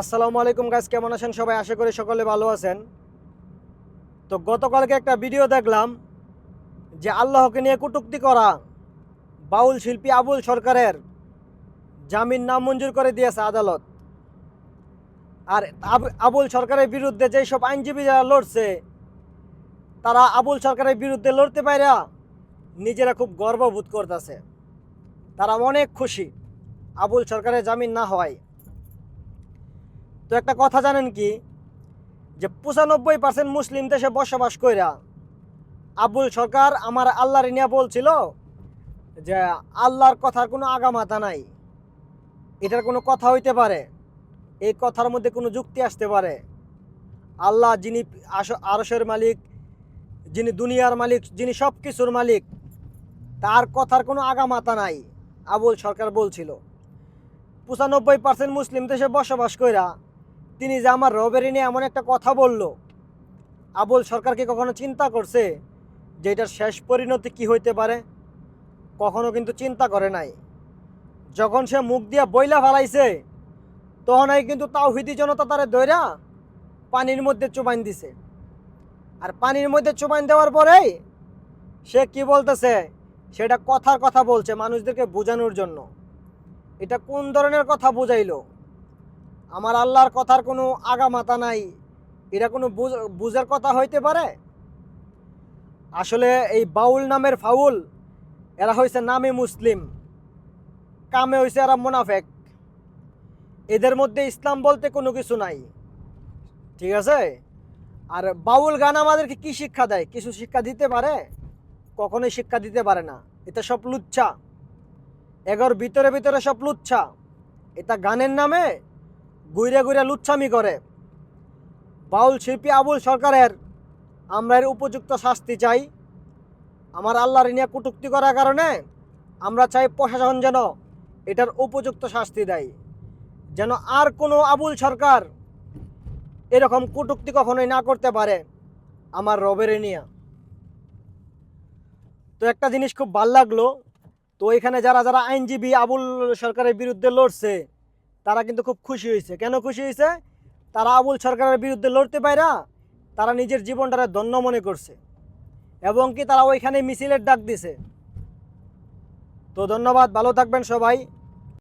আসসালামু আলাইকুম গাইস কেমন আছেন সবাই? আশা করি সকলে ভালো আছেন। তো গতকালকে একটা ভিডিও দেখলাম যে আল্লাহকে নিয়ে কটূক্তি করা বাউল শিল্পী আবুল সরকারের জামিন নামঞ্জুর করে দিয়েছে আদালত। আর আব- আবুল সরকারের বিরুদ্ধে যেই সব আইনজীবী যারা লড়ছে, তারা আবুল সরকারের বিরুদ্ধে লড়তে পাইরা নিজেরা খুব গর্ববোধ করতেছে। তারা অনেক খুশি আবুল সরকারের জামিন না হওয়ায়। তো একটা কথা জানেন কি? যে পঁচানব্বই পার্সেন্ট মুসলিম দেশে বসবাস কইরা আবুল সরকার আমার আল্লাহর নিয়ে বলছিল যে আল্লাহর কথার কোনো আগামাতা নাই। এটার কোনো কথা হইতে পারে? এই কথার মধ্যে কোনো যুক্তি আসতে পারে? আল্লাহ যিনি আরশের মালিক, যিনি দুনিয়ার মালিক, যিনি সব কিছুর মালিক, তার কথার কোনো আগামাতা নাই, আবুল সরকার বলছিল। পঁচানব্বই পার্সেন্ট মুসলিম দেশে বসবাস কইরা তিনি যে আমার রবেরি নিয়ে এমন একটা কথা বলল, আবুল সরকারকে কখনো চিন্তা করছে যে এটার শেষ পরিণতি কি হইতে পারে? কখনো কিন্তু চিন্তা করে নাই। যখন সে মুখ দিয়ে বইলা ফেলাইছে, তখনই কিন্তু তাও তাওহিদি জনতা তারে দইরা পানির মধ্যে চুবাইন দিছে। আর পানির মধ্যে চুবাইন দেওয়ার পরেই সে কি বলতেছে? সেটা কথার কথা বলছে মানুষদেরকে বোঝানোর জন্য। এটা কোন ধরনের কথা বুঝাইলো? আমার আল্লাহর কথার কোনো আগামাতা নাই। এটা কোনো বুঝ- বুঝার কথা হইতে পারে? আসলে এই বাউল নামের ফাউল, এরা হয়েছে নামে মুসলিম, কামে হয়েছে এরা মোনাফেক। এদের মধ্যে ইসলাম বলতে কোনো কিছু নাই। ঠিক আছে? আর বাউল গান আমাদেরকে কি শিক্ষা দেয়? কিছু শিক্ষা দিতে পারে? কখনোই শিক্ষা দিতে পারে না। এটা সব লুচ্ছা। এগোর ভিতরে ভিতরে সব লুচ্ছা। এটা গানের নামে গুইরে গুইরে লুচ্ছামি করে। বাউল শিল্পী আবুল সরকারের আমরা এর উপযুক্ত শাস্তি চাই। আমার আল্লাহর নিয়ে কটুক্তি করার কারণে আমরা চাই প্রশাসন যেন এটার উপযুক্ত শাস্তি দেয়। যেন আর কোনো আবুল সরকার এরকম কটুক্তি কখনোই না করতে পারে আমার রবের নিয়ে। তো একটা জিনিস খুব ভালো লাগল। তো এখানে যারা যারা আইনজীবী আবুল সরকারের বিরুদ্ধে লড়ছে তারা কিন্তু খুব খুশি হয়েছে। কেন খুশি হয়েছে? তারা আবুল সরকারের বিরুদ্ধে লড়তে পায়রা, তারা নিজের জীবনটারে ধন্য মনে করছে। এবং কি তারা ওইখানে মিছিলের ডাক দিছে। তো ধন্যবাদ, ভালো থাকবেন সবাই।